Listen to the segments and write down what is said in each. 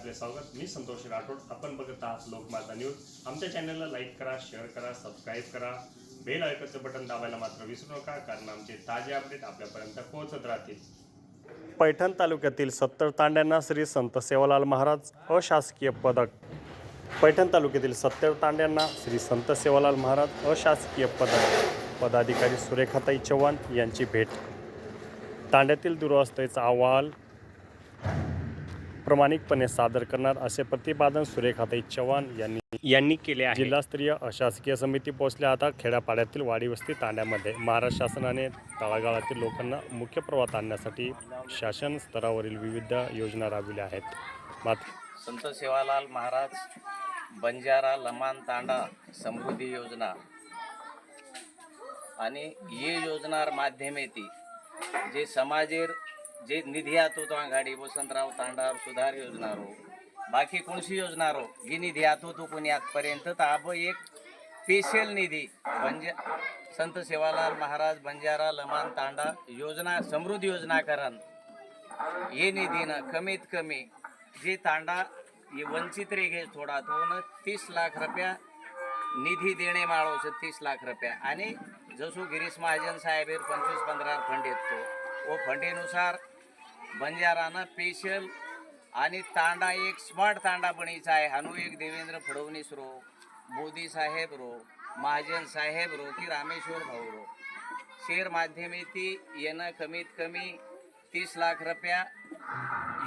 आपले स्वागत. मी संतोष राठोड. आपण बघत आहात लोकमाता न्यूज. आमच्या चॅनलला लाईक करा शेअर करा सबस्क्राईब करा. बेल ऐकचं बटन दाबायला मात्र विसरू नका कारण आमचे ताजे अपडेट आपल्यापर्यंत पोहोचत राहतील. पैठण तालुक्यातील सत्तर तांड्यांना श्री संत सेवालाल महाराज अशासकीय पदक. पैठण तालुक्यातील सत्तर तांड्यांना श्री संत सेवालाल महाराज अशासकीय पदक. पदाधिकारी सुरेखाताई चव्हाण यांची भेट. तांड्यातील दुरावस्थेचा अहवाल प्रामाणिकपणे सादर करणार असे प्रतिपादन सुरेखाताई चव्हाण यांनी यांनी केले आहे. जिल्हास्तरीय अशासकीय समिती पोहोचल्या आता खेड्यापाड्यातील वाडीवस्ती तांड्यामध्ये. महाराष्ट्र शासनाने तळागाळातील लोकांना मुख्य प्रवाहात आणण्यासाठी शासन स्तरावरील विविध योजना राबविल्या आहेत. मात्र संत सेवालाल महाराज बंजारा लमान तांडा समृद्धी योजना आणि ये योजनार माध्यमेती जे समाजेर जे निधी आतो तो गाडी वसंतराव तांडार सुधार योजना रो बाकी कोणशी योजना रो ही निधी आतो तो कोणी आजपर्यंत तर आब एक स्पेशल निधी बंजा संत सेवालाल महाराज बंजारा लमान तांडा योजना समृद्धी योजना करण. हे निधीनं कमीत कमी जे तांडा ये वंचित रेघे थोडा तो न तीस लाख रुपया निधी देणे माळो છે तीस लाख रुपया. आणि जसो गिरीश महाजन साहेब पंचवीस पंधरा फंड येतो. व फंडीनुसार बंजारानं पेशल आणि तांडा एक स्मार्ट तांडा बणीचा आहे. हनु एक देवेंद्र फडणवीस रो मोदी साहेब रो महाजन साहेब रो की रामेश्वर भाऊ रो. शेअर माध्यमेती येणं कमीत कमी तीस लाख रुपया.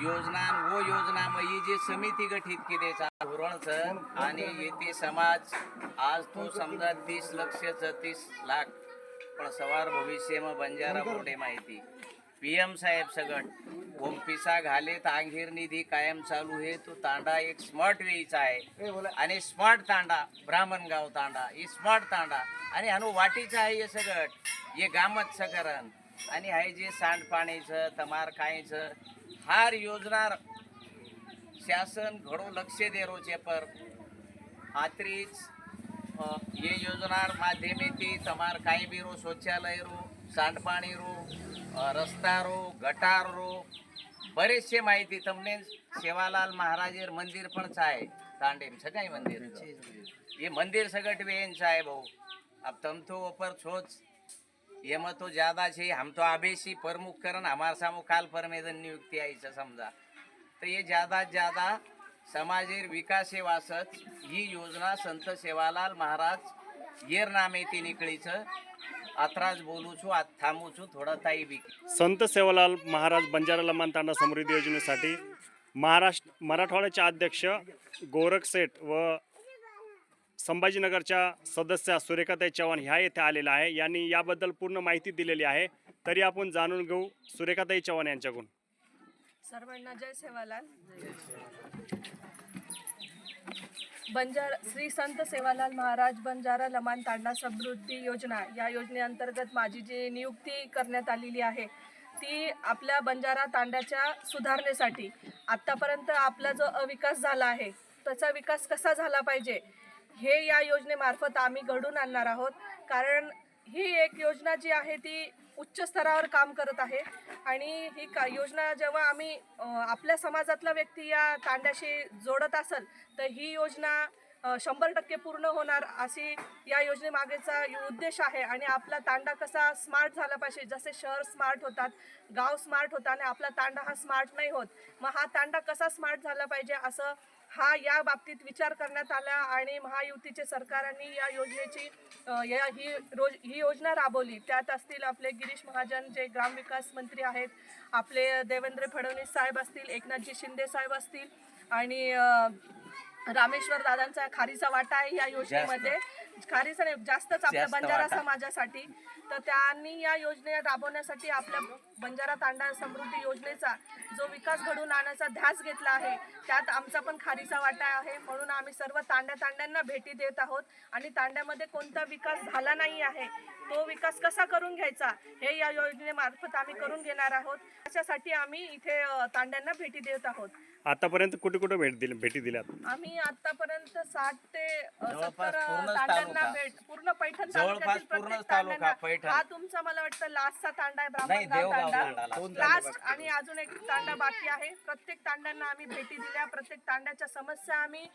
योजना व योजनामयी जे समिती गठीत केलीचा धोरणचं. आणि येथे समाज आज तो समजा तीस लक्ष तीस लाख पण सवार भविष्यમાં बंजारा बोर्डे माहिती. पीएम साहेब सगट ओम पिसा घाले तांगीर निधी कायम चालू आहे तो तांडा एक स्मार्ट वेचा आहे. आणि स्मार्ट तांडा ब्राह्मणगाव तांडा ही स्मार्ट तांडा. आणि हानू वाटीचं आहे हे सगट हे गामत सकरण आणि आहे जे सांडपाणीचं तमार कायचं हार योजना शासन घडो लक्ष दे रोचे पर. आत्रीच ये योजनार माध्यमेथी તમારે કાંઈ બી રો શૌચાલય રો सांडपाणी रो रस्ता रो ગટાર રો बरेचशे माहिती તમને સેવાલાલ મહારાજેર મંદિર પણ છે તાંડેમ સગાઈ મંદિર એ મંદિર સગટ વેન સાહેબ अब तम तो ऊपर छोच એમાં તો જ્યાદા છે આમ તો આબેસી પ્રમુખ કરણ અમારા સામે કાલ પરમેદન નિયુક્તિ આવી છે સમજા તો એ જ્યાદા જ્યાદા समाजेर विकासे वासत ही योजना संत सेवालाल महाराज येर नामे ती निकळीच. आत्राज बोलू छु आत थांबू छु थोडा ताई बी. संत सेवालाल महाराज बंजारा लमान तांडा समृद्धी योजनेसाठी महाराष्ट्र मराठवाड्याचे अध्यक्ष गोरख सेठ व संभाजीनगरच्या सदस्या सुरेखाताई चव्हाण ह्या येथे आलेल्या आहे. यांनी याबद्दल पूर्ण माहिती दिलेली आहे. तरी आपण जाणून घेऊ सुरेखाताई चव्हाण यांच्याकडून. सर्वांना जय सेवालाल. बंजार श्री संत सेवालाल महाराज बंजारा लमान तांडा समृद्धी योजना. या योजनेअंतर्गत माझी जी नियुक्ती करण्यात आलेली आहे ती आपल्या बंजारा तांड्याच्या सुधारणेसाठी. आत्तापर्यंत आपला जो अविकास झाला आहे त्याचा विकास कसा झाला पाहिजे हे या योजनेमार्फत आम्ही घडून आणणार आहोत. कारण ही एक योजना जी आहे ती उच्च स्तरावर काम करत आहे. आणि ही का योजना जेव्हा आम्ही आपल्या समाजातला व्यक्ती या तांड्याशी जोडत असेल तर ही योजना शंभर टक्के पूर्ण होणार अशी या योजनेमागेचा उद्देश आहे. आणि आपला तांडा कसा स्मार्ट झाला पाहिजे जसे शहर स्मार्ट होतात गाव स्मार्ट होतात आणि आपला तांडा हा स्मार्ट नाही होत मग हा तांडा कसा स्मार्ट झाला पाहिजे असं हा या बाबतीत विचार करण्यात आला आणि महायुतीचे सरकारांनी या योजनेची या ही रोज ही योजना राबवली. त्यात असतील आपले गिरीश महाजन जे ग्रामविकास मंत्री आहेत आपले देवेंद्र फडणवीस साहेब असतील एकनाथजी शिंदे साहेब असतील आणि रामेश्वर दादांचा खारीचा वाटा आहे या योजनेमध्ये. खारीचा नाही जास्तच आपल्या जास्त बंजारा वाटा. समाजासाठी तर त्यांनी या योजने राबवण्यासाठी आपल्या बंजारा तांडा समृद्धी योजनेचा जो विकास घडवून आणण्याचा ध्यास घेतला आहे त्यात आमचा पण खारीचा वाटा आहे. म्हणून आम्ही सर्व तांड्या तांड्यांना भेटी देत आहोत. आणि तांड्यामध्ये कोणता विकास झाला नाही आहे तो विकास कसा करून घ्यायचा हे या योजनेमार्फत आम्ही करून घेणार आहोत. त्याच्यासाठी आम्ही इथे अ, तांड्यांना भेटी देत आहोत. आतापर्यंत कुठे कुठे भेट दिली भेटी दिल्यात? आम्ही आतापर्यंत साठ ते अ, जवळपास सत्तर पूर्णच तांड्यांना तालुका. भेट. पूर्ण पैठण जवळपास तालुक्यातील पूर्णच प्रत्येक तालुका, तांड्यांना पैठण. हा तुमचा मला वाटतं लास्टचा तांडा आहे नाही ब्राह्मणगाव देवगाव तांडा. तांडा लास्ट आणि अजून एक तांडा बाकी आहे. प्रत्येक तांड्यांना आम्ही भेटी दिल्या. प्रत्येक तांड्याच्या समस्या आम्ही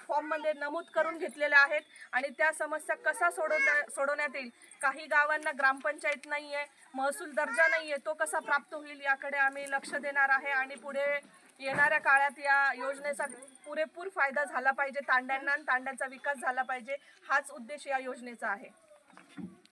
फॉर्ममध्ये नमूद करून घेतलेल्या आहेत. आणि त्या समस्या कसा सोडवण्या सोडवण्यात येईल? काही गावांना ग्रामपंचायत नाहीये महसूल दर्जा नाहीये तो कसा प्राप्त होईल याकडे आम्ही लक्ष देणार आहे. आणि पुढे येणाऱ्या काळात या योजनेचा पुरेपूर फायदा झाला पाहिजे तांड्यांना आणि तांड्यांचा विकास झाला पाहिजे हाच उद्देश या योजनेचा आहे.